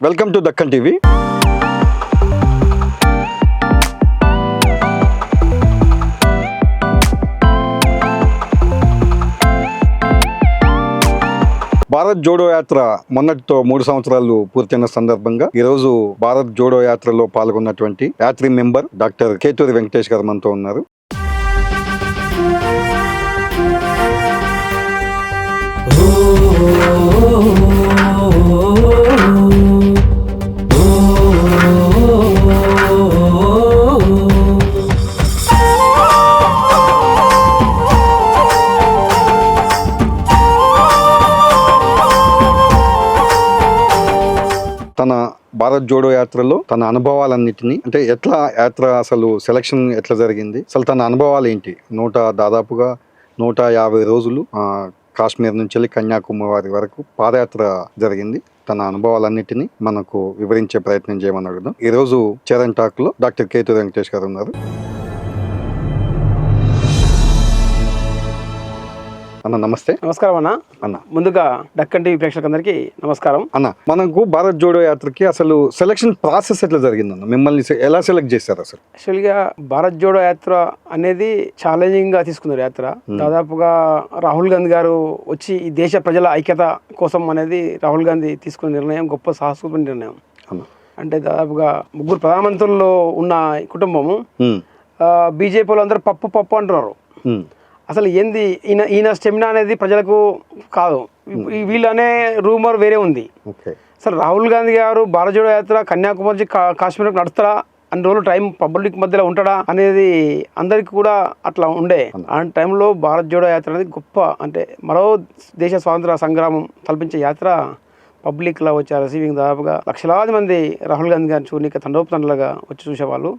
Welcome to Deccan TV. Bharat Jodo Yatra మొన్నటితో మూడు సంవత్సరాలు పూర్తయిన సందర్భంగా ఈరోజు భారత్ జోడో యాత్రలో పాల్గొన్నటువంటి యాత్రి మెంబర్ డాక్టర్ కేతూరి వెంకటేష్ గారు మనతో ఉన్నారు. భారత్ జోడో యాత్రలో తన అనుభవాలన్నింటినీ అంటే ఎట్లా యాత్ర అసలు సెలక్షన్ ఎట్లా జరిగింది? అసలు తన అనుభవాలు ఏంటి? నూట దాదాపుగా నూట యాభై రోజులు కాశ్మీర్ నుంచి వెళ్ళి కన్యాకుమారి వరకు పాదయాత్ర జరిగింది. తన అనుభవాలన్నింటినీ మనకు వివరించే ప్రయత్నం చేయమని అడుగుదాం. ఈరోజు చరణ్ టాక్లో డాక్టర్ కేతు వెంకటేష్ గారు ఉన్నారు. అన్న నమస్తే. నమస్కారం అన్న. అన్న. ముందుగా డక్కన్ టీవీ ప్రేక్షకులందరికీ నమస్కారం. అన్న మనకు భారత్ జోడో యాత్రకి అసలు సెలక్షన్ ప్రాసెస్ ఎట్లా జరిగిందన్న? మిమ్మల్ని సె- ఎలా సెలెక్ట్ చేశారు అసలు? యాక్చువల్గా భారత్ జోడో యాత్ర అనేది ఛాలెంజింగ్గా తీసుకున్నారు యాత్ర. దాదాపుగా రాహుల్ గాంధీ గారు వచ్చి ఈ దేశ ప్రజల ఐక్యత కోసం అనేది రాహుల్ గాంధీ తీసుకున్న నిర్ణయం గొప్ప సాహసమైన నిర్ణయం. అన్న. అంటే దాదాపుగా ముగ్గురు ప్రధానమంత్రుల్లో ఉన్న కుటుంబము ఉమ్, బీజేపీ వాళ్ళు అందరూ పప్పు పప్పు అంటున్నారు. ఉమ్, అసలు ఏంది? ఈయన ఈయన స్టెమినా అనేది ప్రజలకు కాదు. ఈ వీళ్ళు అనే రూమర్ వేరే ఉంది. అసలు రాహుల్ గాంధీ గారు భారత జోడో యాత్ర కన్యాకుమారి నుంచి కా- కాశ్మీర్కి నడుస్తారా అన్ని రోజులు టైం పబ్లిక్ మధ్యలో ఉంటాడా? అనేది అందరికి కూడా అట్లా ఉండే. ఆ టైంలో భారత్ జోడో యాత్ర అనేది గొప్ప అంటే మరో దేశ స్వాతంత్ర సంగ్రామం కల్పించే యాత్ర. పబ్లిక్లో వచ్చే రిసీవింగ్ దాదాపుగా లక్షలాది మంది రాహుల్ గాంధీ గారిని చూడడానికి తండోపతండలుగా వచ్చి చూసేవాళ్ళు.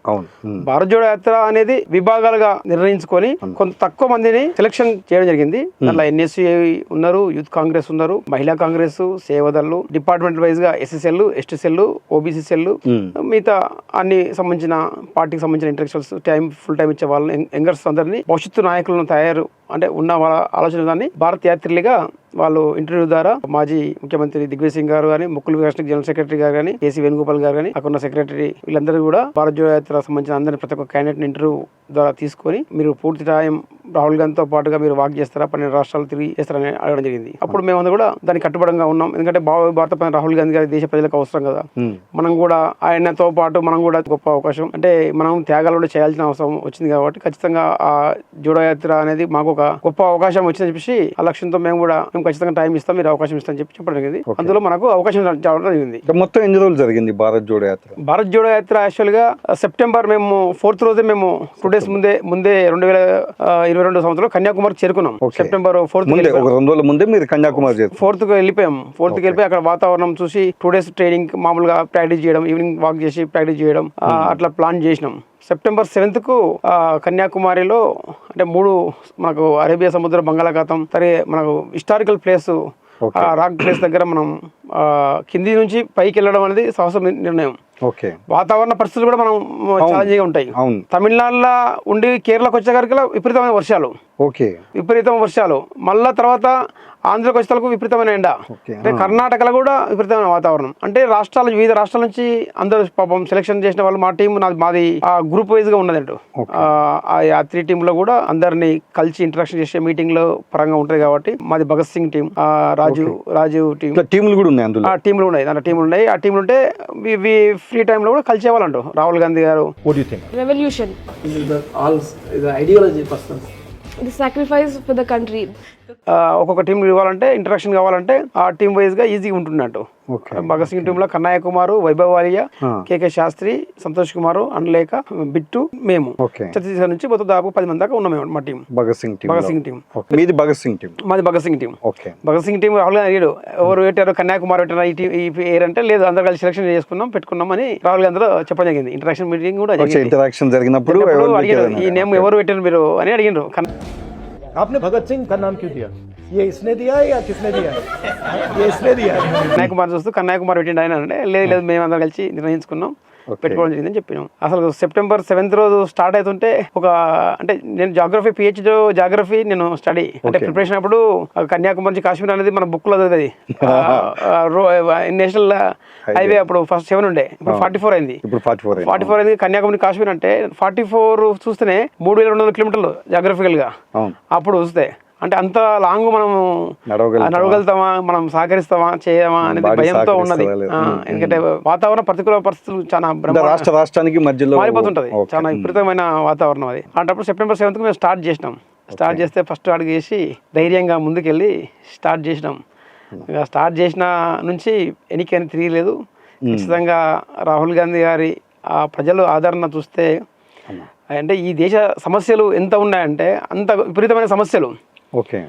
భారత్ జోడో యాత్ర అనేది విభాగాలుగా నిర్ణయించుకొని కొంత తక్కువ మందిని సెలక్షన్ చేయడం జరిగింది. దాంట్లో ఎన్ఎస్సి ఉన్నారు యూత్ కాంగ్రెస్ ఉన్నారు మహిళా కాంగ్రెస్ సేవదళ్ళు డిపార్ట్మెంట్ వైజ్గా SSL ST cell OBC cell మిగతా అన్ని సంబంధించిన పార్టీకి సంబంధించిన ఇంటలెక్చువల్స్ టైం ఫుల్ టైం ఇచ్చే వాళ్ళని యంగర్స్ అందరినీ భవిష్యత్తు నాయకులను తయారు అంటే ఉన్న వాళ్ళ ఆలోచన దాన్ని భారత యాత్రిలుగా వాళ్ళు ఇంటర్వ్యూ ద్వారా మాజీ ముఖ్యమంత్రి దిగ్విజయ్ సింగ్ గారు కానీ ముక్కులు వికాస్ జనరల్ సెక్రటరీ గారు కానీ కేసీ వేణుగోపాల్ గారు కానీ అక్కడ ఉన్న సెక్రటరీ వీళ్ళందరూ కూడా భారత జోడో యాత్ర సంబంధించిన అందరినీ ప్రతి ఒక్క క్యాండిడేట్ ఇంటర్వ్యూ ద్వారా తీసుకొని మీరు పూర్తి టైం రాహుల్ గాంధీతో పాటుగా మీరు వాక్ చేస్తారా? పన్నెండు రాష్ట్రాలు తిరిగి చేస్తారని అడగడం జరిగింది. అప్పుడు మేమందరూ కూడా దానికి కట్టుబడంగా ఉన్నాం. ఎందుకంటే భారత రాహుల్ గాంధీ గారి దేశ ప్రజలకు అవసరం కదా. మనం కూడా ఆయనతో పాటు మనం కూడా గొప్ప అవకాశం. అంటే మనం త్యాగాలు కూడా చేయాల్సిన అవసరం వచ్చింది కాబట్టి ఖచ్చితంగా ఆ జోడో యాత్ర అనేది మాకు ఒక గొప్ప అవకాశం వచ్చిందని చెప్పేసి ఆ లక్ష్యంతో మేము కూడా మేము ఖచ్చితంగా టైం ఇస్తాం మీరు అవకాశం ఇస్తామని చెప్పి చెప్పడం జరిగింది. అందులో మనకు అవకాశం రావడం జరిగింది. మొత్తం ఎన్ని రోజులు జరిగింది భారత్ జోడో యాత్ర భారత్ జోడో యాత్ర యాక్చువల్గా సెప్టెంబర్ మేము ఫోర్త్ రోజే మేము టూ డేస్ ముందే ముందే రెండు వేల ఇరవై రెండు సంవత్సరంలో కన్యాకుమారి చేరుకున్నాం. సెప్టెంబర్ ఫోర్త్ ఒక రెండు రోజుల ముందే మీరు కన్యాకుమారి ఫోర్త్కి వెళ్ళిపోయాం. ఫోర్త్కి వెళ్ళిపోయి అక్కడ వాతావరణం చూసి టూ డేస్ ట్రైనింగ్ మామూలుగా ప్రాక్టీస్ చేయడం ఈవినింగ్ వాక్ చేసి ప్రాక్టీస్ చేయడం ఆ, అట్లా ప్లాన్ చేసినాం. సెప్టెంబర్ సెవెంత్కు ఆ, కన్యాకుమారిలో అంటే మూడు మనకు అరేబియా సముద్ర బంగాళాఖాతం సరే మనకు హిస్టారికల్ ప్లేస్. రాక్ ప్లేస్ దగ్గర మనం కింది నుంచి పైకి వెళ్ళడం అనేది సాహసం నిర్ణయం. ఓకే. వాతావరణ పరిస్థితులు కూడా మనం ఛాలెంజింగ్ ఉంటాయి. అవును. తమిళనాడులో ఉండి కేరళకు వచ్చేసరికి విపరీతమైన వర్షాలు. ఓకే. విపరీతమైన వర్షాలు. మళ్ళా తర్వాత ఆంధ్రకి వచ్చేందుకు విపరీతమైన ఎండ. అంటే కర్ణాటకలో కూడా విపరీతమైన వాతావరణం. అంటే రాష్ట్రాలు వివిధ రాష్ట్రాల నుంచి అందరూ పాపం సెలక్షన్ చేసిన వాళ్ళు మా టీం నాది మాది ఆ గ్రూప్ వైజ్గా ఉన్నదంట Okay. ఆ త్రీ టీమ్లో కూడా అందరినీ కలిసి ఇంటరాక్షన్ చేసే మీటింగ్లో పరంగా ఉంటుంది కాబట్టి మాది భగత్ సింగ్ టీం రాజు రాజీవ్ టీం టీములు కూడా ఉన్నాయి అందులో? ఆ టీంలు ఉన్నాయి. దాంట్లో టీంలు ఉన్నాయి. ఆ టీంలు ఉంటే ఫ్రీ టైం లో కూడా కలిసే వాళ్ళు Rahul Gandhi garu. What you think revolution ideology sacrifice for the country ఒక్కొక్క టీం ఇవ్వాలంటే ఇంటరాక్షన్ కావాలంటే ఆ టీం వైజ్గా ఈజీగా ఉంటున్నట్టు భగత్ సింగ్ టీంలో కన్నయ్య కుమారు వైభవ్ వాలియా. కేకే శాస్త్రి సంతోష్ కుమారు అండ్లేక బిట్టు మేము. ఛత్తీస్గఢ్ నుంచి మొత్తం దాదాపు పది మంది దాకా ఉన్నాం మా team Bhagat Singh team Bhagat Singh team మీది భగత్ సింగ్ టీం మాది Bhagat Singh team okay. Bhagat Singh team Rahul Gandhi అడిగాడు ఎవరు పెట్టారు కన్యాకుమారి పెట్టారా ఈ టీం ఈ అంటే లేదు. అందరు కలిసి సెలక్షన్ చేసుకున్నాం పెట్టుకున్నాం అని రాహుల్ గాంధీ చెప్పడం జరిగింది. ఇంటరాక్షన్ మీటింగ్ కూడా ఇంటరాక్షన్ జరిగినప్పుడు అడిగారు. ఈ నేమ్ ఎవరు పెట్టారు మీరు అని అడిగిండ్రు. కన్- आपने भगत सिंह का नाम क्यों दिया ये इसने दिया है या किसने दिया है ये इसने दिया है కన్యాకుమారి చూస్తూ కన్యాకుమారి పెట్టిండు ఆయన అంటే లేదు లేదు మేము అందరం కలిసి నిర్ణయించుకున్నాం పెట్టుకోవడం జరిగిందని చెప్పినాం. అసలు సెప్టెంబర్ సెవెంత్ రోజు స్టార్ట్ అవుతుంటే ఒక అంటే నేను జాగ్రఫీ పిహెచ్డి జాగ్రఫీ నేను స్టడీ అంటే ప్రిపరేషన్ అప్పుడు కన్యాకుమారి నుంచి కాశ్మీర్ అనేది మన బుక్లో చదివేది నేషనల్ హైవే. అప్పుడు ఫస్ట్ సెవెన్ ఉండే. ఇప్పుడు ఫార్టీ ఫోర్ అయింది. ఇప్పుడు ఫార్టీ ఫోర్ ఫార్టీ ఫోర్ అయింది. కన్యాకుమారి కాశ్మీర్ అంటే ఫార్టీ ఫోర్ చూస్తేనే మూడు వేల రెండు వందల కిలోమీటర్లు జాగ్రఫికల్గా. అప్పుడు చూస్తే అంటే అంత లాంగ్ మనం నడవగలుగుతామా? మనం సహకరిస్తామా? చేయమా? అనేది భయంతో ఉన్నది. ఎందుకంటే వాతావరణ ప్రతికూల పరిస్థితులు చాలా రాష్ట్ర రాష్ట్రానికి మధ్యలో మారిపోతుంటది. చాలా విపరీతమైన వాతావరణం అది. అలాంటప్పుడు సెప్టెంబర్ సెవెంత్ మేము స్టార్ట్ చేసినాం. స్టార్ట్ చేస్తే ఫస్ట్ అడుగు వేసి ధైర్యంగా ముందుకెళ్ళి స్టార్ట్ చేసినాం. ఇక స్టార్ట్ చేసిన నుంచి ఎన్నికని తిరగలేదు ఖచ్చితంగా రాహుల్ గాంధీ గారి ఆ ప్రజలు ఆదరణ చూస్తే అంటే ఈ దేశ సమస్యలు ఎంత ఉన్నాయంటే అంత విపరీతమైన సమస్యలు. ఓకే.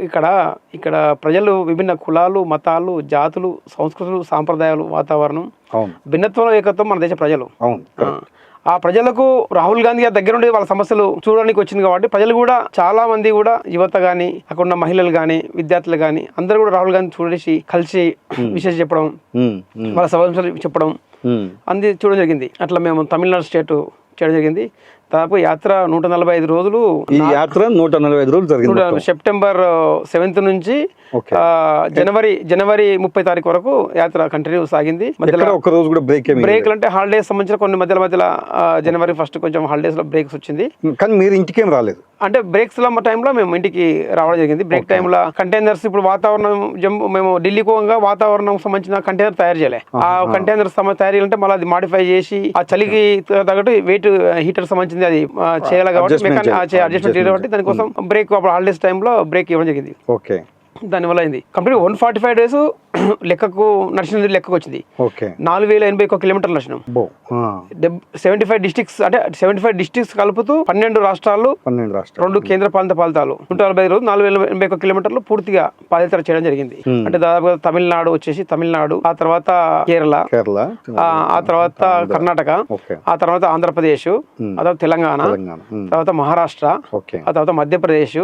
ఇక్కడ ఇక్కడ ప్రజలు విభిన్న కులాలు మతాలు జాతులు సంస్కృతులు సాంప్రదాయాలు వాతావరణం అవును. భిన్నత్వంలో ఏకత్వం మన దేశ ప్రజలు. ఆ, ప్రజలకు రాహుల్ గాంధీ గారి దగ్గర ఉండి వాళ్ళ సమస్యలు చూడడానికి వచ్చింది కాబట్టి ప్రజలు కూడా చాలా మంది కూడా యువత కానీ అక్కడ ఉన్న మహిళలు కానీ విద్యార్థులు కానీ అందరూ కూడా రాహుల్ గాంధీ చూడేసి కలిసి విశేష చెప్పడం వాళ్ళ సమస్యలు చెప్పడం. అంది చూడడం జరిగింది. అట్లా మేము తమిళనాడు స్టేట్ చేయడం జరిగింది. దాదాపు యాత్ర నూట నలభై ఐదు రోజులు ఈ యాత్ర నూట నలభై ఐదు రోజులు జరిగింది. సెప్టెంబర్ సెవెంత్ నుంచి జనవరి జనవరి ముప్పై తారీఖు వరకు యాత్ర కంటిన్యూ సాగింది. మధ్యలో రోజు కూడా బ్రేక్ ఏమి బ్రేక్లు అంటే హాలిడేస్ సంబంధించిన కొన్ని మధ్యలో మధ్యలో జనవరి ఫస్ట్ కొంచెం హాలిడేస్లో బ్రేక్స్ వచ్చింది. కానీ మీరు ఇంటికేం రాలేదు. అంటే బ్రేక్స్లో టైంలో మేము ఇంటికి రావడం జరిగింది. బ్రేక్ టైంలో కంటైనర్స్ ఇప్పుడు వాతావరణం జంబు మేము ఢిల్లీ పోగా వాతావరణం సంబంధించిన కంటైనర్ తయారు చేయాలి. ఆ కంటైనర్ తయారు చేయాలంటే మళ్ళీ అది మాడిఫై చేసి ఆ చలికి తగ్గట్టు వెయిట్ హీటర్ సంబంధించింది అది చేయాలి కాబట్టి. అడ్జస్ట్మెంట్ చేయాలి కాబట్టి దానికోసం బ్రేక్ అప్పుడు హాలిడేస్ టైంలో బ్రేక్ ఇవ్వడం జరిగింది. ఓకే. దానివల్ల అయింది. Complete one forty five days లెక్కకు నడిచినది లెక్కకు వచ్చింది. ఓకే. నాలుగు వేల ఎనభై ఒక్క కిలోమీటర్లు నడిచినాం. సెవెంటీ ఫైవ్ డిస్ట్రిక్ట్స్ అంటే సెవెంటీ ఫైవ్ డిస్ట్రిక్ట్స్ కలుపుతూ పన్నెండు రాష్ట్రాలు పన్నెండు రాష్ట్రాలు. రెండు కేంద్ర పాలిత ప్రాంతాలు నూట నలభై రోజులు నాలుగు వేల ఎనభై ఒక్క కిలోమీటర్లు పూర్తిగా పాదయాత్ర చేయడం జరిగింది. అంటే దాదాపుగా తమిళనాడు వచ్చేసి తమిళనాడు ఆ తర్వాత కేరళ కేరళ ఆ తర్వాత కర్ణాటక ఆ తర్వాత ఆంధ్రప్రదేశ్ ఆ తర్వాత తెలంగాణ తర్వాత మహారాష్ట్ర ఆ తర్వాత మధ్యప్రదేశ్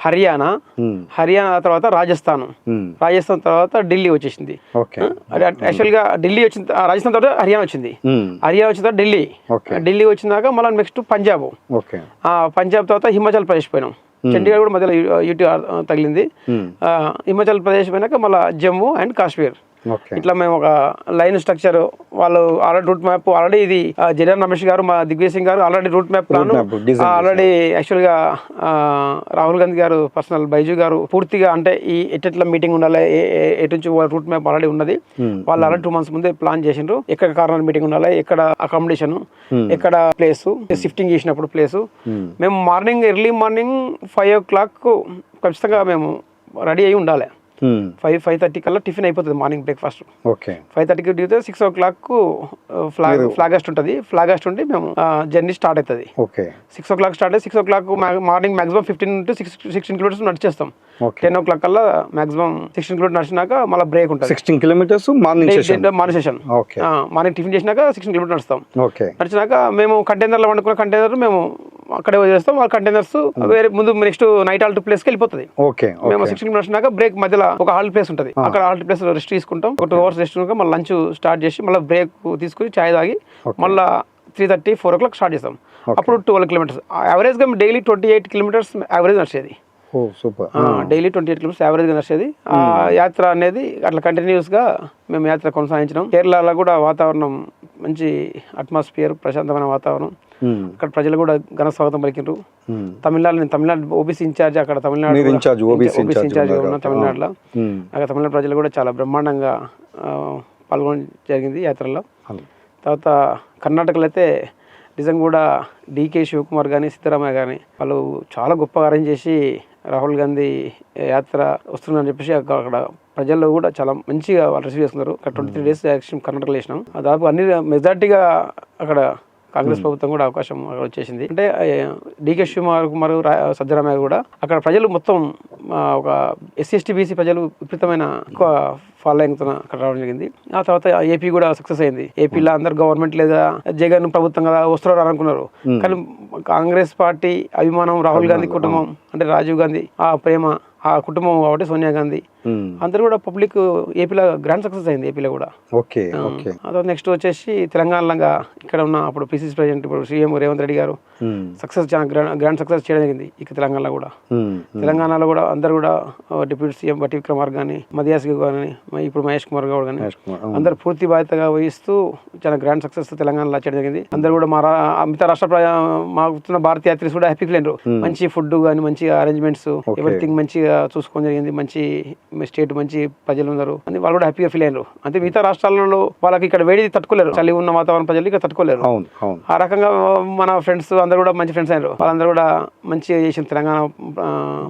హర్యానా హర్యానా తర్వాత రాజస్థాన్. రాజస్థాన్ తర్వాత ఢిల్లీ వచ్చేసింది. ఓకే. అది యాక్చువల్గా ఢిల్లీ వచ్చిన రాజస్థాన్ తర్వాత హర్యానా వచ్చింది. హర్యానా వచ్చిన తర్వాత ఢిల్లీ. ఢిల్లీ వచ్చినాక మళ్ళీ నెక్స్ట్ పంజాబ్. ఓకే. ఆ, పంజాబ్ తర్వాత హిమాచల్ ప్రదేశ్ పోయినాం. చండీగఢ్ కూడా మధ్యలో యూటీ తగిలింది. హిమాచల్ ప్రదేశ్ పోయినాక మళ్ళీ జమ్మూ అండ్ కాశ్మీర్. ఇట్లా మేము ఒక లైన్ స్ట్రక్చర్ వాళ్ళు ఆల్రెడీ రూట్ మ్యాప్ ఆల్రెడీ ఇది జయరాం రమేష్ గారు మా Digvijay Singh garu already route map plan already యాక్చువల్గా రాహుల్ గాంధీ గారు పర్సనల్ బైజు గారు పూర్తిగా అంటే ఈ ఎట్లా మీటింగ్ ఉండాలి ఎటు నుంచి రూట్ మ్యాప్ ఆల్రెడీ ఉన్నది వాళ్ళు ఆల్రెడీ టూ మంత్స్ ముందే ప్లాన్ చేసిండ్రు. ఎక్కడ కార్నర్ మీటింగ్ ఉండాలి ఎక్కడ అకామిడేషన్ ఎక్కడ ప్లేస్ షిఫ్టింగ్ చేసినప్పుడు ప్లేస్ మేము morning early morning five o'clock ఖచ్చితంగా మేము రెడీ అయి ఉండాలి. ఫైవ్ ఫైవ్ థర్టీ కల్లా టిఫిన్ అయిపోతుంది మార్నింగ్ బ్రేక్ఫాస్ట్. ఓకే ఫైవ్ థర్టీకి దిగితే six o'clock flag flag hoist ఉంటుంది. ఫ్లాగస్ట్ ఉండి మేము జర్నీ స్టార్ట్ అవుతుంది okay six o'clock start అయ్యి six o'clock morning maximum fifteen to six sixteen kilometres నడిచేస్తాం. Ten o'clock కల్లా మాక్సిమం సిక్స్టీన్ కిలోమీటర్ నడిచినాక మళ్ళీ బ్రేక్ ఉంటుంది. Sixteen kilometres morning session morning session okay morning tiffin చేసినాక sixteen kilometre నడుస్తాం. Okay నడిచినాక మేము కంటైనర్లో వండుకున్న కంటైనర్ మేము అక్కడే వదిలేస్తాం. వాళ్ళ కంటైనర్స్ వేరే ముందు నెక్స్ట్ నైట్ ఆల్ట్ ప్లేస్కి వెళ్ళిపోతుంది. ఓకే మేము సిక్స్టీన్ నాక బ్రేక్ మధ్యలో ఒక హాల్ట్ ప్లేస్ ఉంటుంది. అక్కడ హాల్ట్ ప్లేస్ రెస్ట్ తీసుకుంటాం. ఒక టూ అవర్స్ రెస్ట్ మళ్ళీ లంచ్ స్టార్ట్ చేసి మళ్ళీ బ్రేక్ తీసుకుని చాయ్ తాగి మళ్ళీ three thirty four o'clock start చేస్తాం. అప్పుడు ట్వెల్వ్ కిలోమీటర్స్ యావరేజ్గా daily twenty eight kilometres average నడిచేది. Super. Daily twenty eight kilometres యావరేజ్గా నడిచేది. ఆ యాత్ర అనేది అట్లా కంటిన్యూస్గా మేము యాత్ర కొనసాగించడం కేరళలో కూడా వాతావరణం మంచి అట్మాస్ఫియర్ ప్రశాంతమైన వాతావరణం. అక్కడ ప్రజలు కూడా ఘన స్వాగతం పలికిండ్రు. ఉమ్, తమిళనాడు నేను తమిళనాడు ఓబీసీ ఇన్ఛార్జ్ అక్కడ తమిళనాడు ఇన్ఛార్జ్, ఓబీసీ ఇన్ఛార్జ్ ఉన్న. తమిళనాడులో. అక్కడ తమిళనాడు ప్రజలు కూడా చాలా బ్రహ్మాండంగా ఆ, పాల్గొనడం జరిగింది యాత్రలో. తర్వాత కర్ణాటకలో అయితే నిజంగా కూడా డీకే శివకుమార్ కానీ సిద్ధరామయ్య కానీ వాళ్ళు చాలా గొప్పగా అరేంజ్ చేసి రాహుల్ గాంధీ యాత్ర వస్తుందని చెప్పేసి అక్కడ అక్కడ ప్రజల్లో కూడా చాలా మంచిగా వాళ్ళు రిసీవ్ చేసుకున్నారు. అక్కడ ట్వంటీ త్రీ డేస్ యాక్షన్ కర్ణాటకలో వేసినాం దాదాపు అన్ని మెజార్టీగా అక్కడ కాంగ్రెస్ ప్రభుత్వం కూడా అవకాశం వచ్చేసింది. అంటే డికే శివకుమార్ కుమార్ సజ్జరామయ్య కూడా అక్కడ ప్రజలు మొత్తం ఒక ఎస్సీ ఎస్టీ బీసీ ప్రజలు విపరీతమైన ఎక్కువ ఫాలోయింగ్తో అక్కడ రావడం జరిగింది. ఆ తర్వాత ఏపీ కూడా సక్సెస్ అయింది. ఏపీలో అందరు గవర్నమెంట్ లేదా జగన్ ప్రభుత్వం కదా వస్తున్నారు అనుకున్నారు కానీ కాంగ్రెస్ పార్టీ అభిమానం రాహుల్ గాంధీ కుటుంబం అంటే రాజీవ్ గాంధీ ఆ ప్రేమ ఆ కుటుంబం కాబట్టి సోనియా గాంధీ. అందరూ కూడా పబ్లిక్ ఏపీలో గ్రాండ్ సక్సెస్ అయింది ఏపీలో కూడా. ఓకే ఓకే ఆ తర్వాత నెక్స్ట్ వచ్చేసి తెలంగాణలో ఇక్కడ ఉన్న అప్పుడు పిసిసి ప్రెసిడెంట్ ఇప్పుడు CM Revanth Reddy garu um. Success grand success చేయడం జరిగింది ఇక తెలంగాణలో కూడా. తెలంగాణలో కూడా అందరు కూడా డిప్యూటీ సీఎం బట్టి విక్రమార్ కానీ మధ్యాస్ కానీ ఇప్పుడు మహేష్ కుమార్ గౌడ్ కానీ. అందరు పూర్తి బాధ్యతగా వహిస్తూ చాలా గ్రాండ్ సక్సెస్ తెలంగాణలో చేయడం జరిగింది. అందరు కూడా మా మిగతా రాష్ట్ర మాకున్న భారతీయ యాత్రిస్ కూడా హ్యాపీ ఫీల్ మంచి ఫుడ్ కానీ మంచి అరేంజ్మెంట్స్ ఎవ్రీథింగ్ మంచిగా చూసుకోవడం జరిగింది. మంచి స్టేట్ మంచి ప్రజలు ఉన్నారు. అని వాళ్ళు కూడా హ్యాపీగా ఫీల్ అయినారు. అంటే మిగతా రాష్ట్రాలలో వాళ్ళకి ఇక్కడ వేడి తట్టుకోలేరు. చలి ఉన్న వాతావరణ ప్రజలు ఇక్కడ తట్టుకోలేరు. ఆ రకంగా మన ఫ్రెండ్స్ అందరు కూడా మంచి ఫ్రెండ్స్ అయినారు. వాళ్ళందరూ కూడా మంచిగా చేసిన తెలంగాణ ఆ,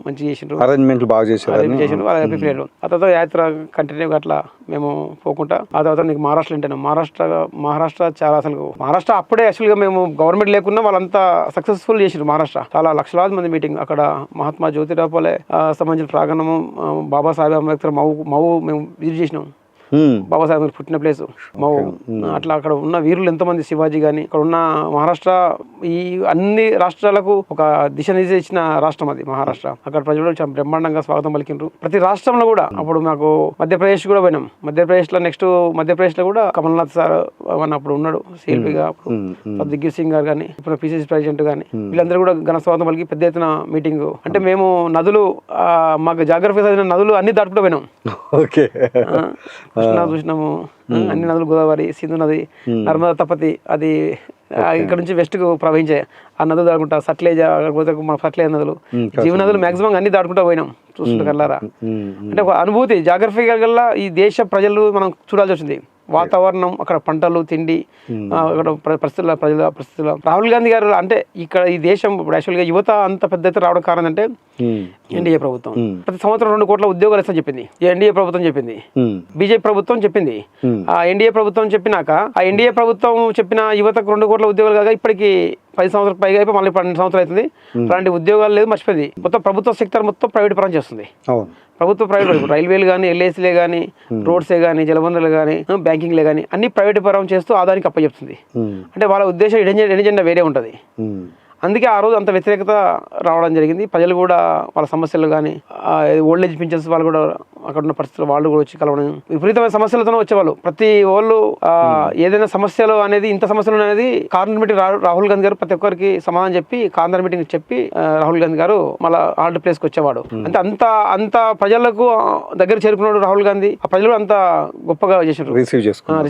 మంచిగా చేసిండ్రు. అరేంజ్మెంట్లు బాగా చేసిండ్రు. వాళ్ళు హ్యాపీ ఫీల్ అయ్యారు ఆ తర్వాత యాత్ర కంటిన్యూగా అట్లా మేము పోకుండా ఆ తర్వాత నీకు మహారాష్ట్ర వింటాను మహారాష్ట్ర మహారాష్ట్ర చాలా అసలు మహారాష్ట్ర అప్పుడే యాక్చువల్గా మేము గవర్నమెంట్ లేకున్నా వాళ్ళంతా సక్సెస్ఫుల్ చేసిండ్రు మహారాష్ట్ర. చాలా లక్షలాది మంది మీటింగ్ అక్కడ మహాత్మా జ్యోతిరావు పోలే సంబంధించిన ప్రాంగణము బాబాసాహెబ్ అంబేద్కర్ మౌ మౌ మేము విజిట్ చేసినాం. బాబాసాహెబ్ గారు పుట్టిన ప్లేస్. మౌ అట్లా అక్కడ ఉన్న వీరులు ఎంతమంది? శివాజీ గాని అక్కడ ఉన్న మహారాష్ట్ర ఈ అన్ని రాష్ట్రాలకు ఒక దిశ ఇచ్చిన రాష్ట్రం అది మహారాష్ట్ర. అక్కడ ప్రజలు చాలా బ్రహ్మాండంగా స్వాగతం పలికిండ్రు. ప్రతి రాష్ట్రంలో కూడా అప్పుడు మాకు మధ్యప్రదేశ్ కూడా పోయినాం. మధ్యప్రదేశ్లో నెక్స్ట్ మధ్యప్రదేశ్లో కూడా కమల్నాథ్ సార్ అని అప్పుడు ఉన్నాడు సిఎల్పిగా అప్పుడు. దిగ్విజయ్ సింగ్ గారు కానీ ఇప్పుడు పిసిసి ప్రెసిడెంట్ కానీ వీళ్ళందరూ కూడా ఘన స్వాగతం పలికి పెద్ద ఎత్తున మీటింగ్. అంటే మేము నదులు మాకు జాగ్రఫీ చదివిన నదులు అన్ని దాటుకుంటూ పోయినాం. ఓకే. కృష్ణా చూసినాము. అన్ని నదులు గోదావరి సింధు నది నర్మదా తపతి అది ఇక్కడ నుంచి వెస్ట్కు ప్రవహించాయి ఆ నదులు దాటుకుంటా సట్లేజ్ పోతే మన సట్లేజ్ నదులు. జీవ నదులు మాక్సిమం అన్ని దాటుకుంటా పోయినాం చూస్తుంటే కల్లారా ఉమ్. అంటే ఒక అనుభూతి జాగ్రఫీ కల్లా ఈ దేశ ప్రజలు మనం చూడాల్సి వచ్చింది. వాతావరణం అక్కడ పంటలు తిండి ఆ, అక్కడ ప్ర- పరిస్థితుల ప్రజల పరిస్థితుల రాహుల్ గాంధీ గారు అంటే ఇక్కడ ఈ దేశం ఇప్పుడు యాక్చువల్గా యువత అంత పెద్ద ఎత్తున రావడం కారణం అంటే ఉమ్. ఎన్డీఏ ప్రభుత్వం. ప్రతి సంవత్సరం రెండు కోట్ల ఉద్యోగాలు ఇస్తా చెప్పింది. ఎన్డీఏ ప్రభుత్వం చెప్పింది. బీజేపీ ప్రభుత్వం చెప్పింది. ఆ ఎన్డీఏ ప్రభుత్వం చెప్పినాక ఆ ఎన్డీఏ ప్రభుత్వం చెప్పిన యువతకు రెండు కోట్ల ఉద్యోగాలు కాగా ఇప్పటికి పది సంవత్సరాలు పైగా అయిపోయి మళ్ళీ పన్నెండు సంవత్సరాలు అవుతుంది. అలాంటి ఉద్యోగాలు లేదు మర్చిపోయింది. మొత్తం ప్రభుత్వ సెక్టర్ మొత్తం ప్రైవేట్ పరం చేస్తుంది. ప్రభుత్వ ప్రైవేట్ ఇప్పుడు రైల్వేలు కానీ ఎల్ఐసీలే కానీ రోడ్సే కానీ జలవనరులు కానీ బ్యాంకింగ్లే కానీ అన్ని ప్రైవేట్ పరం చేస్తూ ఆదానికి అప్పచెప్తుంది. అంటే వాళ్ళ ఉద్దేశం ఎడెంజెండా ఎడెంజెండా వేరే ఉంటుంది. అందుకే ఆ రోజు అంత వ్యతిరేకత రావడం జరిగింది. ప్రజలు కూడా వాళ్ళ సమస్యలు కానీ ఓల్డ్ ఏజ్ పింఛన్స్ వాళ్ళు కూడా అక్కడ ఉన్న పరిస్థితులు వాళ్ళు కూడా వచ్చి కలవడం విపరీతమైన సమస్యలతోనే వచ్చేవాళ్ళు ప్రతి వాళ్ళు ఆ, ఏదైనా సమస్యలు అనేది ఇంత సమస్యలు అనేది కార్నర్ మీటింగ్ రాహుల్ గాంధీ గారు ప్రతి ఒక్కరికి సమాధానం చెప్పి కార్నర్ మీటింగ్ చెప్పి రాహుల్ గాంధీ గారు మళ్ళీ ఆర్డర్ ప్లేస్కి వచ్చేవాడు. అంటే అంత అంత ప్రజలకు దగ్గర చేరుకున్నాడు రాహుల్ గాంధీ. ఆ ప్రజలు అంత గొప్పగా చేసినారు రిసీవ్ చేసుకున్నారు.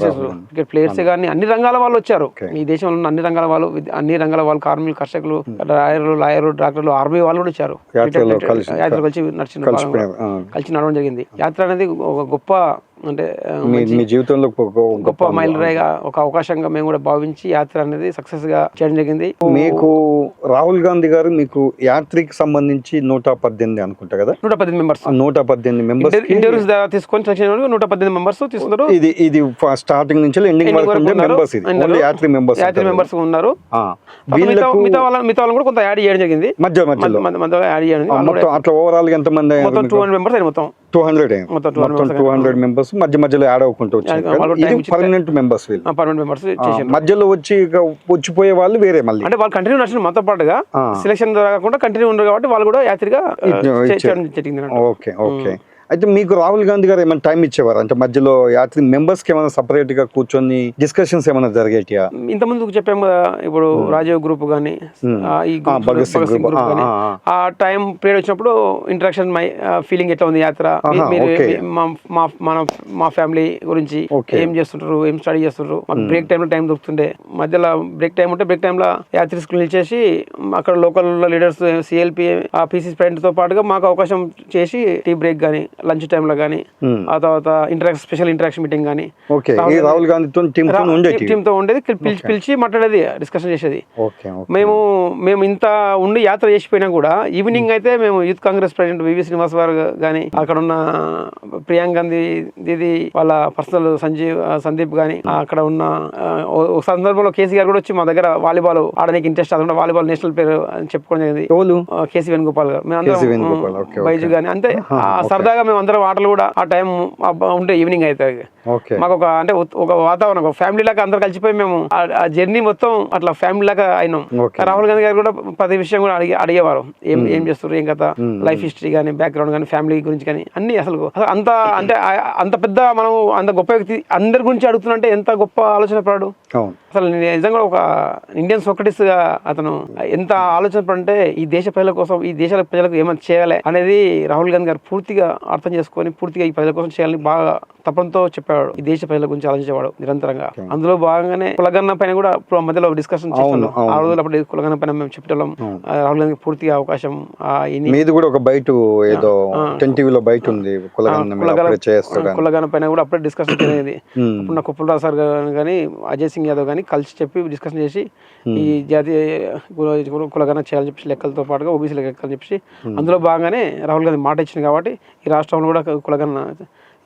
క్రికెట్ ప్లేయర్స్ కానీ అన్ని రంగాల వాళ్ళు వచ్చారు. ఈ దేశంలో ఉన్న అన్ని రంగాల వాళ్ళు అన్ని రంగాల వాళ్ళు కార్మికులు కర్షకులు లాయర్లు లాయర్లు డాక్టర్లు ఆర్మీ వాళ్ళు కూడా వచ్చారు. కలిసి- యాత్ర కలిసి నడిచిన. కలిసి నడవడం జరిగింది. యాత్ర అనేది ఒక గొప్ప అంటే మీ జీవితంలో గొప్ప- మైలురాయిగా ఒక అవకాశంగా మేము కూడా భావించి యాత్ర అనేది సక్సెస్గా చేయడం జరిగింది. మీకు రాహుల్ గాంధీ గారు మీకు యాత్రికి సంబంధించి నూట పద్దెనిమిది అనుకుంటా కదా? నూట పద్దెనిమిది మెంబర్స్ నూట పద్దెనిమిది మెంబర్స్ ఇంటర్వ్యూస్ తీసుకొని సెలక్షన్ నూట పద్దెనిమిది మెంబర్స్ తీసుకున్నారు. ఇది ఇది స్టార్టింగ్ నుంచి ఎండింగ్ వరకు. మెంబర్స్ ఇది. యాత్రి మెంబర్స్ యాత్రి మెంబర్స్ ఉన్నారు. మిగతా వీళ్ళకు మిగతా వాళ్ళ వాళ్ళని కూడా కొంత యాడ్ చేయడం జరిగింది. మధ్య మధ్యలో. మధ్య- మధ్యలో యాడ్ చేయడం అట్లా ఓవరాల్ ఎంత మంది మొత్తం. టూ హండ్రెడ్ మెంబర్స్ మొత్తం టూ హండ్రెడ్ మొత్తం 200 మొత్తం టూ హండ్రెడ్ మెంబర్స్ మధ్య మధ్యలో యాడ్ అవ్వకుంటూ వచ్చారు పర్మనెంట్ మెంబర్స్ పర్మనెంట్ మెంబర్స్ మధ్యలో వచ్చి వచ్చిపోయే వాళ్ళు వేరే మళ్ళీ. అంటే వాళ్ళు కంటిన్యూ నడిచిన మాతో పాటుగా. సెలక్షన్ కాకుండా కంటిన్యూ ఉన్నారు కాబట్టి వాళ్ళు కూడా యాత్రిగా. Okay okay. అయితే మీకు రాహుల్ గాంధీ గారు ఏమైనా టైం ఇచ్చేవారు? అంటే మధ్యలో యాత్రి మెంబర్స్కి ఏమైనా సపరేట్గా కూర్చొని డిస్కషన్స్ ఏమైనా జరిగేటియా? ఇంత ముందు చెప్పాము కదా ఇప్పుడు రాజీవ్ గ్రూప్ కానీ ఈ ఆ, టైం పీరియడ్ వచ్చినప్పుడు ఇంటరాక్షన్ మై ఫీలింగ్ ఎట్లా ఉంది యాత్ర? మన మా ఫ్యామిలీ గురించి. ఏం చేస్తుంటారు? ఏం స్టడీ చేస్తుంటారు? మాకు బ్రేక్ టైంలో టైం దొరుకుతుండే. మధ్యలో బ్రేక్ టైం ఉంటే బ్రేక్ టైంలో యాత్రి స్కూల్ నిలిచేసి అక్కడ లోకల్ లీడర్స్ సిఎల్పి ఆ పీసీ తో పాటుగా మాకు అవకాశం చేసి టీ బ్రేక్ కానీ లంచ్ టైంలో కానీ ఆ తర్వాత ఇంటరాక్షన్ స్పెషల్ ఇంటరాక్షన్ మీటింగ్ కానీ రాహుల్ గాంధీతో టీమ్తో ఉండేటి టీమ్తో ఉండేది పిలిచి పిలిచి మాట్లాడేది డిస్కషన్ చేసేది. మేము మేము ఇంత ఉండి యాత్ర చేసిపోయినా కూడా ఈవినింగ్ అయితే మేము youth Congress president V V Srinivas garu కానీ అక్కడ ఉన్న ప్రియాంక గాంధీ దీది వాళ్ళ పర్సనల్ సంజీవ్ సందీప్ గానీ అక్కడ ఉన్న ఒక సందర్భంలో కేసీ గారు కూడా వచ్చి మా దగ్గర వాలీబాల్ ఆడడానికి ఇంట్రెస్ట్ అదనమాట. వాలీబాల్ నేషనల్ అని చెప్పుకోవడం జరిగింది. కేసీ వేణుగోపాల్ గారు. మేము అందరం బైజు కానీ అంతే. సరదాగా మేము అందరం ఆటలు కూడా ఆ టైం ఉంటే ఈవినింగ్ అవుతుంది మాకు ఒక అంటే ఒక వాతావరణం ఒక ఫ్యామిలీ లాగా అందరు కలిసిపోయి మేము ఆ- జర్నీ మొత్తం అట్లా ఫ్యామిలీ లాగా అయినాం. రాహుల్ గాంధీ గారు కూడా ప్రతి విషయం కూడా అడిగి అడిగేవారు. ఏం ఏం చేస్తారు ఏం కథ లైఫ్ హిస్టరీ కానీ బ్యాక్గ్రౌండ్ కానీ ఫ్యామిలీ గురించి కానీ అన్ని అసలు అంత అంటే అంత పెద్ద మనం అంత గొప్ప వ్యక్తి అందరి గురించి అడుగుతున్నంటే ఎంత గొప్ప ఆలోచన పడాడు అసలు నిజంగా ఒక ఇండియన్ సోక్రటిస్గా అతను ఎంత ఆలోచన అంటే ఈ దేశ ప్రజల కోసం ఈ దేశాల ప్రజలకు ఏమైనా చేయాలి అనేది రాహుల్ గాంధీ గారు పూర్తిగా అర్థం చేసుకొని పూర్తిగా ఈ ప్రజల కోసం చేయాలని బాగా తపంతో చెప్పేవాడు. ఈ దేశ ప్రజల గురించి ఆలోచించేవాడు నిరంతరంగా. అందులో భాగంగానే కులగన్న పైన కూడా ఇప్పుడు మధ్యలో డిస్కషన్ చేస్తాం అవును. ఆ రోజులు అప్పుడు కులగన్న పైన మేము ఆ రాహుల్ గాంధీ పూర్తిగా అవకాశం మీది కూడా ఒక బయట ఏదో టీవీలో బయట ఉంది కులగన్న పైన కూడా అప్పుడే డిస్కషన్ జరిగేది. అప్పుడు నా కుప్పలరావు సార్ కానీ అజయ్ సింగ్ యాదవ్ కానీ కలిసి చెప్పి డిస్కషన్ చేసి ఈ జాతీయ కుల- కులగన చేయాలని చెప్పి లెక్కలతో పాటుగా ఓబీసీ లెక్కలు చెప్పి అందులో భాగంగానే రాహుల్ గాంధీ మాట ఇచ్చింది కాబట్టి ఈ రాష్ట్రంలో కూడా కులగన్న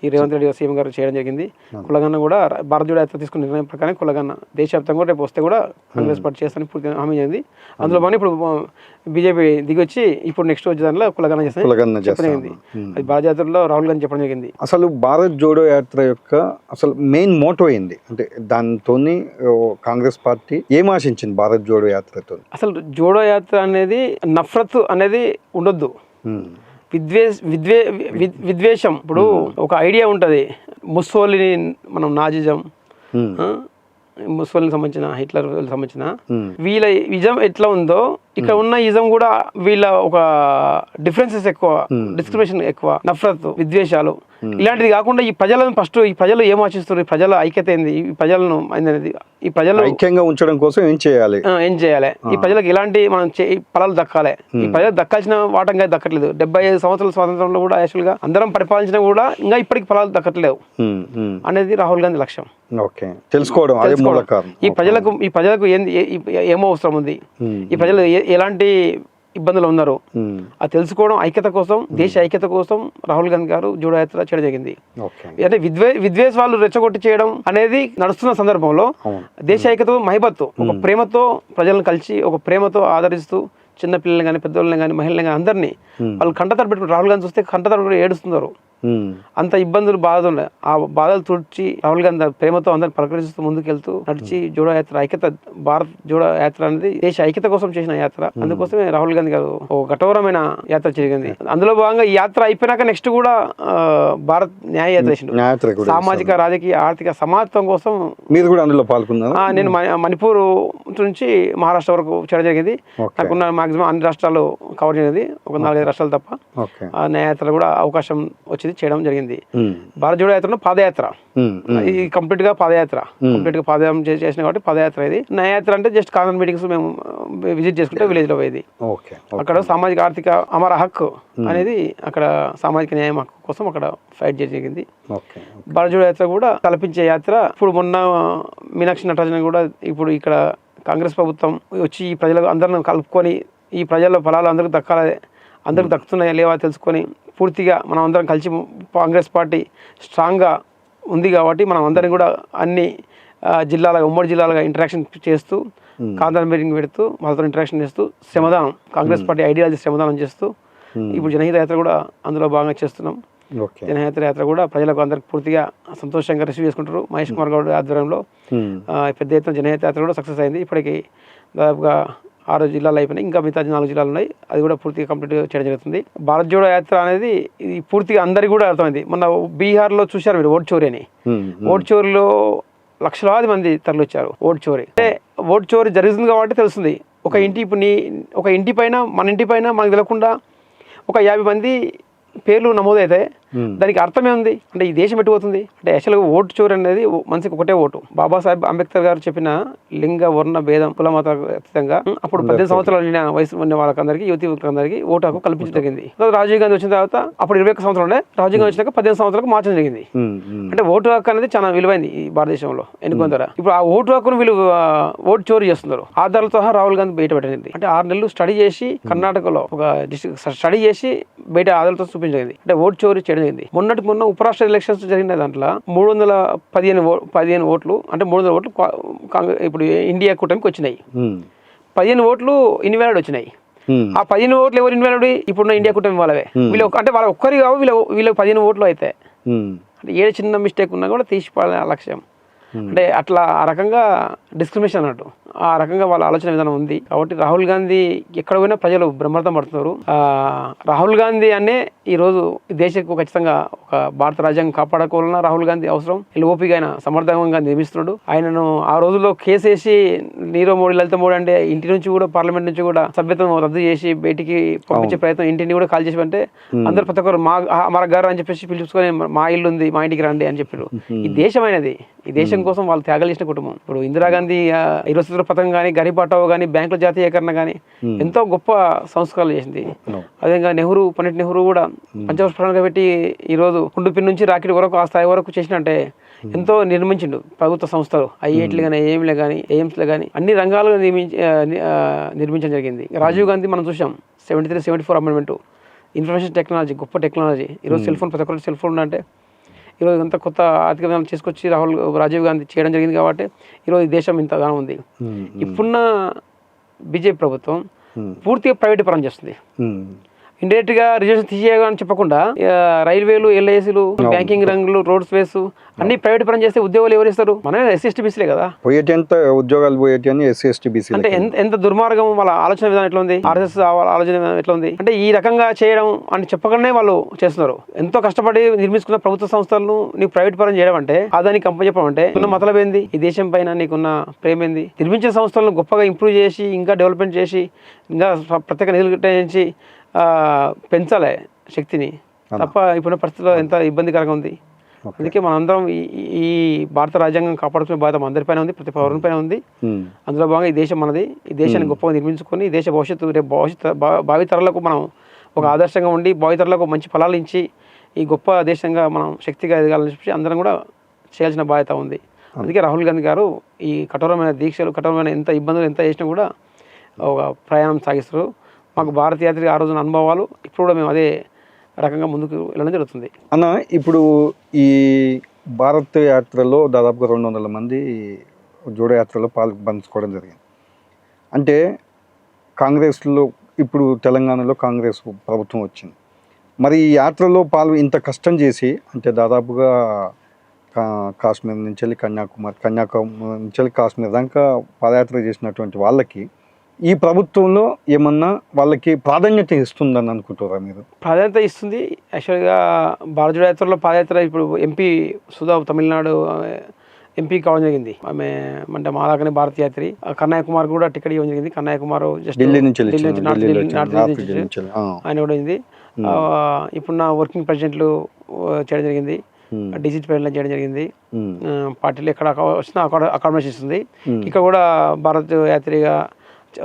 ఈ రేవంత్ రెడ్డి గారు సీఎం గారు చేయడం జరిగింది. కులగన్న కూడా భారత జోడో యాత్ర తీసుకున్న నిర్ణయం ప్రకారం కులగన్న దేశవ్యాప్తంగా కూడా రేపు వస్తే కూడా కాంగ్రెస్ పార్టీ చేస్తానని పూర్తి హామీ జరిగింది. అందులో భాగంగా ఇప్పుడు బీజేపీ దిగొచ్చి ఇప్పుడు నెక్స్ట్ వచ్చే దానిలో కులగన్న చేస్తాను. జరిగింది. అది భారత జాతరలో రాహుల్ గాంధీ చెప్పడం జరిగింది. అసలు భారత్ జోడో యాత్ర యొక్క అసలు మెయిన్ మోటో ఏంది? అంటే దాంతో కాంగ్రెస్ పార్టీ ఏం ఆశించింది భారత్ జోడో యాత్రతో అసలు జోడో యాత్ర అనేది నఫరత్ అనేది ఉండొద్దు. విద్వేష్ విద్వే విద్వేషం. ఇప్పుడు ఒక ఐడియా ఉంటుంది. ముస్సోలిని మనం నాజిజం ఆ, ముస్సోలిని సంబంధించిన హిట్లర్ సంబంధించిన. వీళ్ళ ఇజం ఎట్లా ఉందో ఇక్కడ ఉన్న ఇజం కూడా వీళ్ళ ఒక డిఫరెన్సెస్ ఎక్కువ డిస్క్రిమినేషన్ ఎక్కువ నఫరత్ విద్వేషాలు. ఇలాంటిది కాకుండా ఈ ప్రజలను ఫస్ట్ ఈ ప్రజలు ఏం ఈ ప్రజల ఐక్యత ఏంది? ఈ ప్రజలను అనేది ఈ ప్రజలు ఐక్యంగా ఉంచడం కోసం ఏం చేయాలి? ఏం చేయాలి? ఈ ప్రజలకు ఎలాంటి మనం ఫలాలు దక్కాలి? ఈ ప్రజలకు దక్కాల్సిన వాటంగా దక్కట్లేదు. డెబ్బై ఐదు సంవత్సరాల స్వాతంత్రంలో కూడా యాక్చువల్గా అందరం పరిపాలించినా కూడా ఇంకా ఇప్పటికి ఫలాలు దక్కట్లేవు. అనేది రాహుల్ గాంధీ లక్ష్యం. ఓకే. తెలుసుకోవడం ఈ ప్రజలకు ఈ ప్రజలకు ఏ- ఏమో అవసరం ఉంది? ఈ ప్రజలు ఎలాంటి ఇబ్బందులు ఉన్నారు? అది తెలుసుకోవడం ఐక్యత కోసం దేశ ఐక్యత కోసం రాహుల్ గాంధీ గారు జూడో యాత్ర చేయడం జరిగింది. అంటే విద్వే విద్వేషాలు రెచ్చగొట్టి చేయడం అనేది నడుస్తున్న సందర్భంలో. దేశ ఐక్యత మహిబత్తు ఒక ప్రేమతో ప్రజలను కలిసి ఒక ప్రేమతో ఆదరిస్తూ చిన్న పిల్లల్ని కానీ పెద్దవాళ్ళని కానీ మహిళల్ని కానీ అందరినీ వాళ్ళు కంటతడి పెట్టుకుని రాహుల్ గాంధీ చూస్తే పెట్టుకుని ఏడుస్తున్నారు. అంత ఇబ్బందులు బాధలు ఉన్నాయి. ఆ బాధలు తుడిచి రాహుల్ గాంధీ ప్రేమతో అందరిని పలకరిస్తూ ముందుకెళ్తూ నడిచి జోడో యాత్ర ఐక్యత భారత్ జోడో యాత్ర అనేది దేశ ఐక్యత కోసం చేసిన యాత్ర. అందుకోసమే రాహుల్ గాంధీ గారు ఒక కఠోరమైన యాత్ర జరిగింది. అందులో భాగంగా ఈ యాత్ర అయిపోయినాక నెక్స్ట్ కూడా భారత్ న్యాయ యాత్ర కూడా సామాజిక రాజకీయ ఆర్థిక సమానత్వం కోసం మీరు కూడా అందులో పాల్గొన్నారా? నేను మణిపూర్ నుంచి మహారాష్ట్ర వరకు చేయడం జరిగింది. నాకున్న మాక్సిమం అన్ని రాష్ట్రాలు కవర్ జరిగింది ఒక నాలుగైదు రాష్ట్రాలు తప్ప. ఓకే. ఆ న్యాయయాత్ర కూడా అవకాశం వచ్చింది. చేయడం జరిగింది. భారత జోడో యాత్రలో పాదయాత్ర. ఇది కంప్లీట్గా పాదయాత్ర. కంప్లీట్గా పాదయాత్ర చేసిన కాబట్టి పాదయాత్ర ఇది. న్యాయయాత్ర అంటే జస్ట్ కామన్ మీటింగ్స్ మేము విజిట్ చేసుకుంటే విలేజ్లో పోయేది. అక్కడ సామాజిక ఆర్థిక అమర హక్కు అనేది అక్కడ సామాజిక న్యాయం హక్కు కోసం అక్కడ ఫైట్ చేయడం జరిగింది. భారత జోడో యాత్ర కూడా తలపించే యాత్ర. ఇప్పుడు మొన్న మీనాక్షి నటరాజన్ కూడా ఇప్పుడు ఇక్కడ కాంగ్రెస్ ప్రభుత్వం వచ్చి ఈ ప్రజలకు అందరిని కలుపుకొని ఈ ప్రజల ఫలాలు అందరికి దక్కాలి అందరికి దక్కుతున్నాయా లేవా తెలుసుకొని పూర్తిగా మనం అందరం కలిసి కాంగ్రెస్ పార్టీ స్ట్రాంగ్గా ఉంది కాబట్టి మనం అందరం కూడా అన్ని జిల్లాలుగా ఉమ్మడి జిల్లాలుగా ఇంటరాక్షన్ చేస్తూ కాంతార మీటింగ్ పెడుతూ వాళ్ళతో ఇంటరాక్షన్ చేస్తూ శ్రమదానం కాంగ్రెస్ పార్టీ ఐడియాలజీ శ్రమదానం చేస్తూ ఇప్పుడు జనహిత యాత్ర కూడా అందులో భాగంగా చేస్తున్నాం. జనయాత్ర యాత్ర కూడా ప్రజలకు అందరికి పూర్తిగా సంతోషంగా రిసీవ్ చేసుకుంటారు మహేష్ కుమార్ గౌడ్ ఆధ్వర్యంలో పెద్ద ఎత్తున జనయాత్ర యాత్ర కూడా సక్సెస్ అయింది. ఇప్పటికి దాదాపుగా ఆరు జిల్లాలు అయిపోయినాయి. ఇంకా మిగతా నాలుగు జిల్లాలు ఉన్నాయి. అది కూడా పూర్తిగా కంప్లీట్ చేయడం జరుగుతుంది. భారత్ జోడో యాత్ర అనేది ఇది పూర్తిగా అందరికీ కూడా అర్థమైంది. మొన్న బీహార్లో చూశారు మీరు ఓట్ చోరీ అని. ఉమ్, ఓట్ చోరీలో లక్షలాది మంది తరలిచ్చారు ఓట్ చోరీ అంటే ఓట్ చోరీ జరుగుతుంది కాబట్టి తెలుస్తుంది. ఒక ఇంటి ఇప్పుడు నీ ఒక ఇంటి పైన మన ఇంటి పైన మనకు తెలియకుండా ఒక యాభై మంది పేర్లు నమోదైతే దానికి అర్థం ఏముంది? అంటే ఈ దేశం ఎట్టుపోతుంది అంటే యాక్చువల్గా ఓటు చోరీ అనేది మనిషికి ఒకటే ఓటు. బాబాసాహెబ్ అంబేద్కర్ గారు చెప్పిన లింగ వర్ణ భేదం కుల మత అతీతంగా అప్పుడు పద్దెనిమిది సంవత్సరాలు వయసు ఉన్న వాళ్ళకందరికీ యువతి యువకులందరికీ ఓటు హక్కు కల్పించడం జరిగింది. రాజీవ్ గాంధీ వచ్చిన తర్వాత అప్పుడు ఇరవై ఒక్క సంవత్సరాలు ఉండే రాజీవ్ గాంధీ వచ్చినాక పద్దెనిమిది సంవత్సరాలకు మార్చడం జరిగింది. అంటే ఓటు హక్కు అనేది చాలా విలువైంది ఈ భారతదేశంలో ఎన్నుకున్న ద్వారా. ఇప్పుడు ఆ ఓటు హక్కును వీళ్ళు ఓటు చోరీ చేస్తున్నారు. ఆధారాలతో రాహుల్ గాంధీ బయట పెట్టింది. అంటే ఆరు నెలలు స్టడీ చేసి కర్ణాటకలో ఒక డిస్ట్రిక్ట్ స్టడీ చేసి బయట ఆధారాలతో చూపించగలిగింది అంటే ఓటు చోరీ చేయడం జరిగింది. మొన్నటి మొన్న ఉపరాష్ట్ర ఎలక్షన్స్ జరిగిన దాంట్లో మూడు వందల పదిహేను పదిహేను ఓట్లు అంటే మూడు వందల ఓట్లు కాంగ్రెస్ ఇప్పుడు ఇండియా కూటమికి వచ్చినాయి. పదిహేను ఓట్లు ఇన్వాలిడ్ వచ్చినాయి. ఆ పదిహేను ఓట్లు ఎవరు ఇన్వాల్వ్ ఇప్పుడున్న ఇండియా కూటమి వాళ్ళవే. వీళ్ళు అంటే వాళ్ళ ఒక్కరి కావు వీళ్ళ వీళ్ళ పదిహేను ఓట్లు అయితే. అంటే ఏ చిన్న మిస్టేక్ ఉన్నా కూడా తీసిపోవాలి లక్ష్యం. అంటే అట్లా ఆ రకంగా డిస్క్రిమినేషన్ అన్నట్టు. ఆ రకంగా వాళ్ళ ఆలోచన విధానం ఉంది. కాబట్టి రాహుల్ గాంధీ ఎక్కడ పోయినా ప్రజలు బ్రహ్మర్థం పడుతున్నారు. ఆ, రాహుల్ గాంధీ అనే ఈ రోజు ఈ దేశకు ఖచ్చితంగా ఒక భారత రాజ్యాంగం కాపాడుకోవాలన్నా రాహుల్ గాంధీ అవసరం. ఓపిక ఆయన సమర్థవంగా నిర్మిస్తున్నాడు. ఆయనను ఆ రోజుల్లో కేసేసి నీరవ్ మోడీ లలిత మోడీ అంటే ఇంటి నుంచి కూడా పార్లమెంట్ నుంచి కూడా సభ్యత్వం రద్దు చేసి బయటికి పంపించే ప్రయత్నం ఇంటిని కూడా కాల్ చేసి అంటే అందరు ప్రతి ఒక్కరు మా ఆ, మా గారు అని చెప్పేసి పిలుచుకొని మా ఇల్లు ఉంది మా ఇంటికి రండి అని చెప్పారు. ఈ దేశం అయినది. ఈ దేశం కోసం వాళ్ళు త్యాగాలు చేసిన కుటుంబం. ఇప్పుడు ఇందిరాగాంధీ ఇరవై సూత్ర పథకం కానీ గరీబ్ హఠావో కానీ బ్యాంకుల జాతీయకరణ కానీ ఎంతో గొప్ప సంస్కరణలు చేసింది. అదేవిధంగా నెహ్రూ పండిట్ నెహ్రూ కూడా పంచవర్ష ప్రణాళిక పెట్టి ఈ రోజు కుండుపిన్ నుంచి రాకెట్ వరకు ఆ స్థాయి వరకు చేసినంటే ఎంతో నిర్మించిండు ప్రభుత్వ సంస్థలు. ఐఐటీలు కానీ ఏఎంలే కానీ ఎయిమ్స్లో కానీ అన్ని రంగాలు నిర్మించి నిర్మించడం జరిగింది. రాజీవ్ గాంధీ మనం చూసాం seventy three seventy four amendment information technology గొప్ప టెక్నాలజీ ఈరోజు సెల్ ఫోన్ ప్రతి ఒక్కరికి సెల్ ఫోన్ అంటే ఈరోజు ఇంత కొత్త ఆర్థిక విధానం తీసుకొచ్చి రాహుల్ రాజీవ్ గాంధీ చేయడం జరిగింది కాబట్టి ఈరోజు దేశం ఇంతగానో ఉంది. ఇప్పుడున్న బీజేపీ ప్రభుత్వం పూర్తిగా ప్రైవేట్ పరం చేస్తుంది. ఉమ్, ఇండైరెక్ట్గా రిజర్వేషన్ తీసేయని చెప్పకుండా రైల్వేలు ఎల్ఐసీలు బ్యాంకింగ్ రంగులు రోడ్స్ వేస్ అన్ని ప్రైవేట్ పరం చేస్తే ఉద్యోగాలు ఎవరు ఇస్తారు? మనమే ఎస్సీ ఎస్టీ బీసీలే కదా. పోయేటి ఎంత ఉద్యోగాలు పోయేటి అని ఎస్సీ ఎస్టీ బీసీ అంటే ఎంత ఎంత దుర్మార్గం వాళ్ళ ఆలోచన విధానం ఎట్లా ఉంది ఆర్ఎస్ఎస్ ఆలోచన విధానం ఎట్లా ఉంది అంటే ఈ రకంగా చేయడం అని చెప్పకుండానే వాళ్ళు చేస్తున్నారు. ఎంతో కష్టపడి నిర్మించుకున్న ప్రభుత్వ సంస్థలను నీకు ప్రైవేట్ పరం చేయడం అంటే అదానికి కంప చెప్పడం అంటే ఉన్న మతలబ్ ఏంది? ఈ దేశం పైన నీకున్న ప్రేమ ఏంది? నిర్మించిన సంస్థలను గొప్పగా ఇంప్రూవ్ చేసి ఇంకా డెవలప్మెంట్ చేసి ఇంకా ప్రత్యేక నిధులు కేటాయించి పెంచాలి శక్తిని. తప్ప ఇప్పుడున్న పరిస్థితిలో ఎంత ఇబ్బందికరంగా ఉంది. అందుకే మనందరం ఈ- భారత రాజ్యాంగం కాపాడుకునే బాధ్యత మనందరిపైన ఉంది ప్రతి పౌరుని పైన ఉంది. అందులో భాగంగా ఈ దేశం మనది. ఈ దేశాన్ని గొప్పగా నిర్మించుకొని ఈ దేశ భవిష్యత్తు రేపు భవిష్యత్తు భా- భావితరాలకు మనం ఒక ఆదర్శంగా ఉండి భావితరాలకు మంచి ఫలాలు ఇచ్చి ఈ గొప్ప దేశంగా మనం శక్తిగా ఎదగాలని చెప్పి అందరం కూడా చేయాల్సిన బాధ్యత ఉంది. అందుకే రాహుల్ గాంధీ గారు ఈ కఠోరమైన దీక్షలు కఠోరమైన ఎంత ఇబ్బందులు ఎంత చేసినా కూడా ఒక ప్రయాణం సాగిస్తారు. మాకు భారత యాత్రి ఆ రోజున అనుభవాలు ఇప్పుడు కూడా మేము అదే రకంగా ముందుకు వెళ్ళడం జరుగుతుంది. అన్న ఇప్పుడు ఈ భారత్ యాత్రలో దాదాపుగా రెండు వందల మంది జోడో యాత్రలో పాలు పంచుకోవడం జరిగింది. అంటే కాంగ్రెస్లో ఇప్పుడు తెలంగాణలో కాంగ్రెస్ ప్రభుత్వం వచ్చింది. మరి ఈ యాత్రలో పాలు ఇంత కష్టం చేసి అంటే దాదాపుగా కా- కాశ్మీర్ నుంచి వెళ్ళి కన్యాకుమారి కన్యాకుమారి నుంచి వెళ్ళి కాశ్మీర్ దాకా పాదయాత్ర చేసినటువంటి వాళ్ళకి ఈ ప్రభుత్వంలో ఏమన్నా వాళ్ళకి ప్రాధాన్యత ఇస్తుందని అనుకుంటారా మీరు? ప్రాధాన్యత ఇస్తుంది. యాక్చువల్గా భారత యాత్రలో పాదయాత్ర ఇప్పుడు ఎంపీ సుధా తమిళనాడు ఎంపీ కావడం జరిగింది. ఆమె అంటే మాలాగనే భారత యాత్రి. ఆ కన్నయ్య కుమార్ కూడా టికెట్ ఇవ్వడం జరిగింది. కన్నయ్య కుమార్ జస్ట్ ఢిల్లీ నుంచి. ఆయన కూడా అయింది ఇప్పుడు నా వర్కింగ్ ప్రెసిడెంట్లు చేయడం జరిగింది. డిజిట్ ప్రెసిడెంట్ చేయడం జరిగింది. పార్టీలు ఎక్కడ వచ్చినా అకామిడేషన్ ఇస్తుంది. ఇక్కడ కూడా భారత్ యాత్రిగా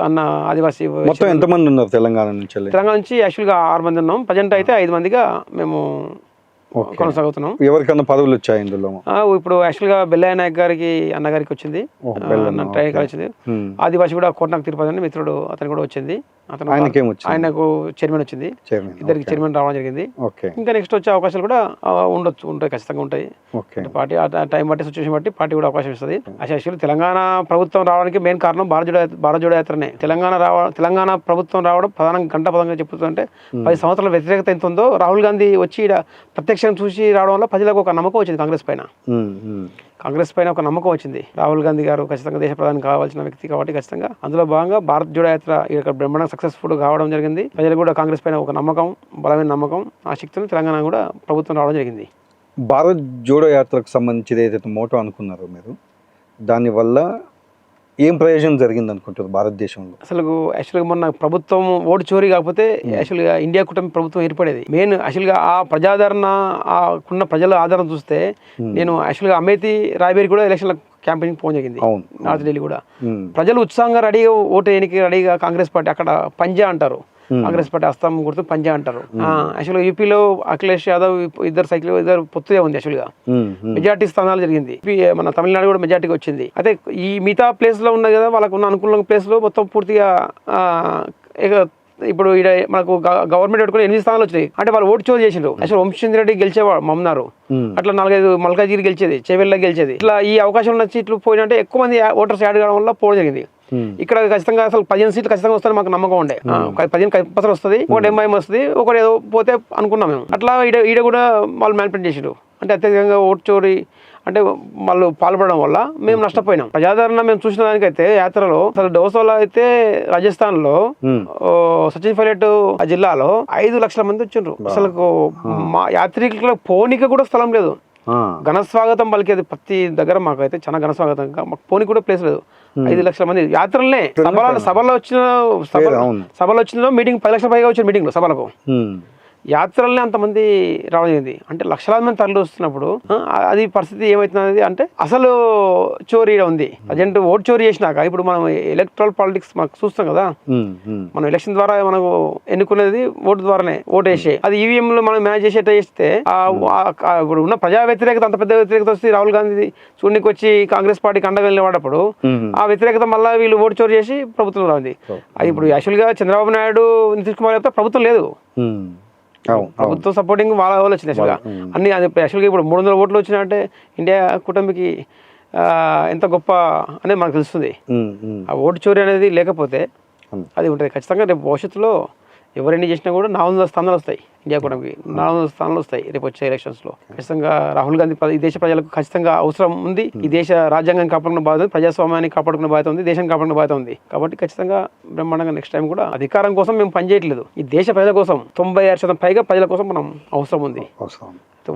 అన్న ఆదివాసీ మొత్తం ఎంతమంది ఉన్నారు తెలంగాణ నుంచి? తెలంగాణ నుంచి యాక్చువల్గా ఆరు మంది ఉన్నాం ప్రజెంట్ అయితే ఐదు మందిగా మేము. కొనసాగుతున్నాం. ఎవరికన్నా పదవులు వచ్చాయి ఇందులో? ఇప్పుడు యాక్చువల్గా బెల్లయ్య నాయక్ గారికి అన్నగారికి వచ్చింది. ట్రైన్ వచ్చింది. ఆదివాసి కూడా కోటనాకు తిరుపతి అని మిత్రుడు అతను కూడా వచ్చింది. అతను ఆయనకేం చైర్మన్ వచ్చింది. ఇద్దరికి చైర్మన్ రావడం జరిగింది. ఓకే. ఇంకా నెక్స్ట్ వచ్చే అవకాశాలు కూడా ఉండొచ్చు ఉంటాయి ఖచ్చితంగా ఉంటాయి. పార్టీ టైం బట్టి సిచ్యువేషన్ బట్టి పార్టీ కూడా అవకాశం ఇస్తుంది. యాక్చువల్లీ తెలంగాణ ప్రభుత్వం రావడానికి మెయిన్ కారణం భారత జోడో భారత జోడో యాత్రనే తెలంగాణ రావ తెలంగాణ ప్రభుత్వం రావడం ప్రధానంగా గంట పదంగా చెప్తుంటే పది సంవత్సరాల వ్యతిరేకత ఎంత ఉందో రాహుల్ గాంధీ వచ్చి ఈడ ప్రత్యక్షంగా చూసి రావడం వల్ల ప్రజలకు ఒక నమ్మకం వచ్చింది కాంగ్రెస్ పైన. కాంగ్రెస్ పైన ఒక నమ్మకం వచ్చింది. రాహుల్ గాంధీ గారు ఖచ్చితంగా దేశ ప్రధాని కావాల్సిన వ్యక్తి కాబట్టి ఖచ్చితంగా. అందులో భాగంగా భారత్ జోడో యాత్ర ఇక్కడ బ్రహ్మాండంగా సక్సెస్ఫుల్ కావడం జరిగింది. ప్రజలు కూడా కాంగ్రెస్ పైన ఒక నమ్మకం బలమైన నమ్మకం ఆ శక్తిని తెలంగాణ కూడా ప్రభుత్వం రావడం జరిగింది. భారత్ జోడో యాత్రకు సంబంధించి ఏదైతే మోటో అనుకున్నారో మీరు దానివల్ల ఏం ప్రయోజనం జరిగింది అనుకుంటారు భారతదేశంలో? అసలు యాక్చువల్గా మొన్న ప్రభుత్వం ఓటు చోరీ కాకపోతే యాక్చువల్గా ఇండియా కూటమి ప్రభుత్వం ఏర్పడేది. మెయిన్ యాక్చువల్గా ఆ ప్రజాదరణ ఆ ఉన్న ప్రజల ఆదరణ చూస్తే నేను యాక్చువల్గా అమేతి రాయబేరి కూడా ఎలక్షన్ల క్యాంపెయిన్ పోవడం జరిగింది. నార్త్ ఢిల్లీ కూడా. ఉమ్, ప్రజలు ఉత్సాహంగా రెడీగా ఓటు వేయడానికి రెడీగా కాంగ్రెస్ పార్టీ అక్కడ పంజా అంటారు. కాంగ్రెస్ పార్టీ అస్తం గుర్తు పంజా అంటారు. యాక్చువల్గా యూపీలో అఖిలేష్ యాదవ్ ఇద్దరు సైకిల్ ఇద్దరు పొత్తుదే ఉంది యాక్చువల్గా. మెజార్టీ స్థానాలు జరిగింది. మన తమిళనాడు కూడా మెజార్టీకి వచ్చింది. అయితే ఈ మిగతా ప్లేస్లో ఉన్నది కదా వాళ్ళకు ఉన్న అనుకూల ప్లేస్లో మొత్తం పూర్తిగా ఇప్పుడు ఈడ మనకు గవర్నమెంట్ పెట్టుకుని ఎనిమిది స్థానాలు వచ్చినాయి. అంటే వాళ్ళు ఓటు చోటు చేసిండ్రు. అసలు వంశచంద్ర రెడ్డి గెలిచేవాడు మమ్మన్నారు. అట్లా నాలుగైదు మల్కాజిగిరి గెలిచేది చేవెళ్ళ గెలిచేది. ఇట్లా ఈ అవకాశం ఉన్న సీట్లు పోయినంటే ఎక్కువ మంది ఓటర్స్ యాడ్ కావడం వల్ల పోవడం జరిగింది. ఇక్కడ ఖచ్చితంగా అసలు పదిహేను సీట్లు ఖచ్చితంగా వస్తాయని మాకు నమ్మకం ఉండే. పదిహేను కంపల్సరీ వస్తుంది ఒకటి ఎంఐఎం వస్తుంది ఒకటి ఏదో పోతే అనుకున్నాం మేము. అట్లా ఈడ ఈడ కూడా వాళ్ళు మ్యానిపులేట్ చేసారు అంటే అత్యధికంగా ఓటు చోరీ అంటే వాళ్ళు పాల్పడడం వల్ల మేము నష్టపోయినాం. ప్రజాదరణ మేము చూసిన దానికైతే యాత్రలో అసలు డోసాలో అయితే రాజస్థాన్లో. సచిన్ పైలట్ ఆ జిల్లాలో ఐదు లక్షల మంది వచ్చిండ్రు. అసలు మా యాత్రికులకు పోనీకి కూడా స్థలం లేదు. ఘన స్వాగతం పలికేది ప్రతి దగ్గర మాకు అయితే చాలా ఘన స్వాగతం మాకు పోనీ కూడా ప్లేస్ లేదు. ఐదు లక్షల మంది యాత్రలనే సభలో సభలో వచ్చిన. సభలో వచ్చిన మీటింగ్ పది లక్షల పైగా వచ్చిన మీటింగ్ సభలకు. యాత్రలనే అంతమంది రావడం జరిగింది. అంటే లక్షలాది మంది తరలి వస్తున్నప్పుడు అది పరిస్థితి ఏమవుతున్నది అంటే అసలు చోరీ ఉంది. ప్రజెంట్ ఓట్ చోరీ చేసినాక ఇప్పుడు మనం ఎలక్ట్రల్ పాలిటిక్స్ మనకు చూస్తాం కదా. ఉమ్, ఉమ్, మనం ఎలక్షన్ ద్వారా మనకు ఎన్నుకునేది ఓటు ద్వారానే ఓటు వేసే అది ఈవీఎం లో మనం మేనేజ్ చేసేట చేస్తే ఇప్పుడు ఉన్న ప్రజా వ్యతిరేకత అంత పెద్ద వ్యతిరేకత వస్తే రాహుల్ గాంధీ చూడనికి వచ్చి కాంగ్రెస్ పార్టీకి అండగా నిలబడప్పుడు ఉమ్. ఆ వ్యతిరేకత మళ్ళీ వీళ్ళు ఓటు చోరు చేసి ప్రభుత్వం రాఉంది అది ఇప్పుడు యాక్చువల్గా చంద్రబాబు నాయుడు నితీష్ కుమార్ ప్రభుత్వం లేదు. ప్రభుత్వం సపోర్టింగ్ వాళ్ళ వాళ్ళు వచ్చింది యాక్చువల్గా అన్ని అది యాక్చువల్గా ఇప్పుడు మూడు వందల ఓట్లు వచ్చినాయంటే ఇండియా కూటమికి ఆ, ఎంత గొప్ప అనేది మనకు తెలుస్తుంది. ఆ ఓటు చోరీ అనేది లేకపోతే. అది ఉంటుంది. ఖచ్చితంగా రేపు భవిష్యత్తులో ఎవరెన్ని చేసినా కూడా నాలుగు వందల స్థానాలు వస్తాయి ఇండియా కూటమికి. నాలుగు వందల స్థానాలు వస్తాయి రేపు వచ్చే ఎలక్షన్స్లో ఖచ్చితంగా రాహుల్ గాంధీ ఈ దేశ ప్రజలకు ఖచ్చితంగా అవసరం ఉంది. ఈ దేశ రాజ్యాంగాన్ని కాపాడుకున్న బాధ్యత ఉంది, ప్రజాస్వామ్యాన్ని కాపాడుకున్న బాధ్యత ఉంది దేశాన్ని కాపాడుకున్న బాధ్యత ఉంది. కాబట్టి ఖచ్చితంగా బ్రహ్మాండంగా నెక్స్ట్ టైం కూడా అధికారం కోసం మేము పనిచేయట్లేదు ఈ దేశ ప్రజల కోసం తొంభై ఆరు శాతం పైగా ప్రజల కోసం మనం అవసరం ఉంది.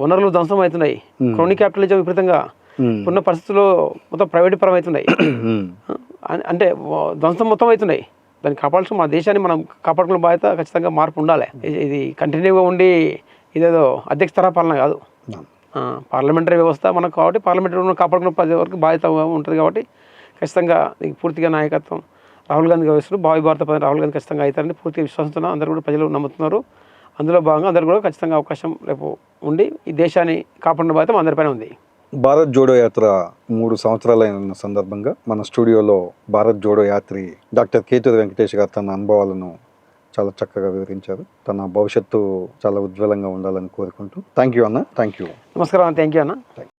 వనరులు ధ్వంసం అవుతున్నాయి. క్రోనిక్ క్యాపిటలిజం విపరీతంగా ఉమ్, ఉన్న పరిస్థితుల్లో మొత్తం ప్రైవేట్ పరం అవుతున్నాయి. అంటే ధ్వంసం మొత్తం అవుతున్నాయి. దాన్ని కాపాడాల్సిన మన దేశాన్ని మనం కాపాడుకునే బాధ్యత ఖచ్చితంగా మార్పు ఉండాలి. ఇది- కంటిన్యూగా ఉండి ఇదేదో అధ్యక్ష తరహా పాలన కాదు. పార్లమెంటరీ వ్యవస్థ మనకు కాబట్టి పార్లమెంటరీ కాపాడుకునే ప్రజల వరకు బాధ్యత ఉంటుంది కాబట్టి ఖచ్చితంగా దీనికి పూర్తిగా నాయకత్వం రాహుల్ గాంధీ వహిస్తారు భావి భారత ప్రధాని రాహుల్ గాంధీ ఖచ్చితంగా అవుతారని పూర్తిగా విశ్వసిస్తున్నాం. అందరూ కూడా ప్రజలు నమ్ముతున్నారు. అందులో భాగంగా అందరూ కూడా ఖచ్చితంగా అవకాశం రేపు ఉండి ఈ దేశాన్ని కాపాడిన బాధ్యత అందరిపైన ఉంది. భారత్ జోడో యాత్ర మూడు సంవత్సరాలైన సందర్భంగా మన స్టూడియోలో భారత్ జోడో యాత్రి డాక్టర్ కేతూరి వెంకటేష్ గారు తన అనుభవాలను చాలా చక్కగా వివరించారు తన భవిష్యత్తు చాలా ఉజ్వలంగా ఉండాలని కోరుకుంటూ థ్యాంక్ యూ అన్న థ్యాంక్ యూ నమస్కారం థ్యాంక్ యూ అన్న థ్యాంక్